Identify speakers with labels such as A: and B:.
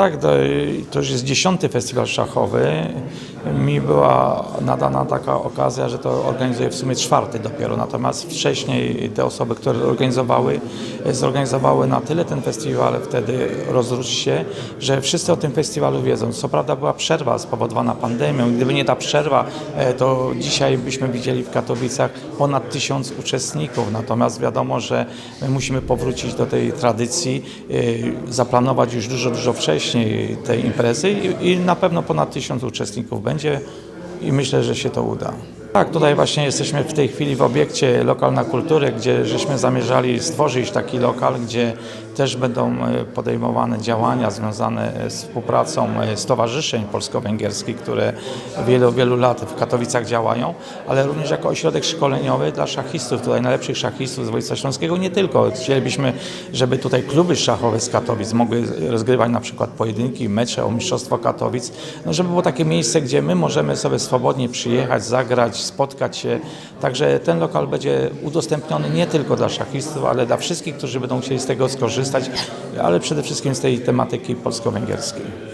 A: Tak, to, już jest dziesiąty festiwal szachowy. Mi była nadana taka okazja, że to organizuję w sumie czwarty dopiero. Natomiast wcześniej te osoby, które organizowały, zorganizowały na tyle ten festiwal wtedy rozrósł się, że wszyscy o tym festiwalu wiedzą. Co prawda była przerwa spowodowana pandemią. Gdyby nie ta przerwa, e, to dzisiaj byśmy widzieli w Katowicach ponad tysiąc uczestników. Natomiast wiadomo, że my musimy powrócić do tej tradycji, e, zaplanować już dużo, dużo wcześniej tej imprezy i na pewno ponad tysiąc uczestników będzie i myślę, że się to uda. Tak, tutaj właśnie jesteśmy w tej chwili w obiekcie Lokalna Kultury, gdzie żeśmy zamierzali stworzyć taki lokal, gdzie też będą e, podejmowane działania związane z współpracą e, stowarzyszeń polsko-węgierskich, które wielu, wielu lat w Katowicach działają, ale również jako ośrodek szkoleniowy dla szachistów, tutaj najlepszych szachistów z województwa śląskiego, nie tylko. Chcielibyśmy, żeby tutaj kluby szachowe z Katowic mogły rozgrywać na przykład pojedynki, mecze o Mistrzostwo Katowic, no żeby było takie miejsce, gdzie my możemy sobie swobodnie przyjechać, zagrać, spotkać się. Także ten lokal będzie udostępniony nie tylko dla szachistów, ale dla wszystkich, którzy będą chcieli z tego skorzystać, ale przede wszystkim z tej tematyki polsko-węgierskiej.